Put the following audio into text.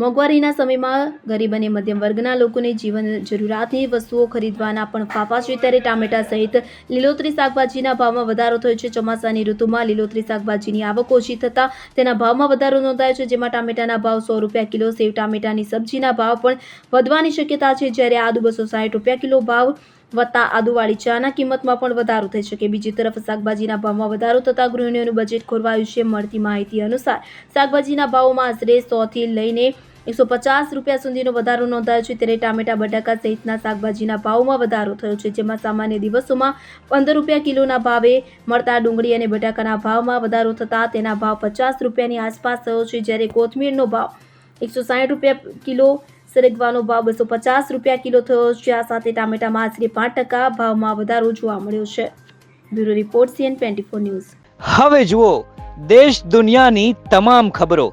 મોંઘવારીના સમયમાં ગરીબ અને મધ્યમ વર્ગના લોકોને જીવન જરૂરિયાતની વસ્તુઓ ખરીદવાના પણ ફાફા છે. ત્યારે ટામેટા સહિત લીલોતરી શાકભાજીના ભાવમાં વધારો થયો છે. ચોમાસાની ઋતુમાં લીલોતરી શાકભાજીની આવક ઓછી થતાં તેના ભાવમાં વધારો નોંધાયો છે. જેમાં ટામેટાના ભાવ સો રૂપિયા કિલો, સેવ ટામેટાની સબ્જીના ભાવ પણ વધવાની શક્યતા છે. જ્યારે આદુ બસો સાઠ રૂપિયા કિલો ભાવ વત્તા આદુવાળી ચાના કિંમતમાં પણ વધારો થઈ શકે. બીજી તરફ શાકભાજીના ભાવમાં વધારો થતાં ગૃહિણીઓનું બજેટ ખોરવાયું છે. મળતી માહિતી અનુસાર શાકભાજીના ભાવોમાં આશરે સોથી લઈને એકસો પચાસ રૂપિયા સુધીનો વધારો નોંધાયો છે. ત્યારે ટામેટા, બટાકા સહિતના શાકભાજીના ભાવમાં વધારો થયો છે, જેમાં સામાન્ય દિવસોમાં પંદર રૂપિયા કિલોના ભાવે મળતા ડુંગળી અને બટાકાના ભાવમાં વધારો થતાં તેના ભાવ પચાસ રૂપિયાની આસપાસ થયો છે. જ્યારે કોથમીરનો ભાવ એકસો સાઠ રૂપિયા કિલો સરગવાનો ભાવ બસો પચાસ રૂપિયા કિલો થયો છે. આ સાથે ટામેટામાં આશરે પાંચ ટકા ભાવમાં વધારો જોવા મળ્યો છે. Bureau report, CN twenty four news. હવે જુઓ, દેશ દુનિયાની તમામ ખબરો.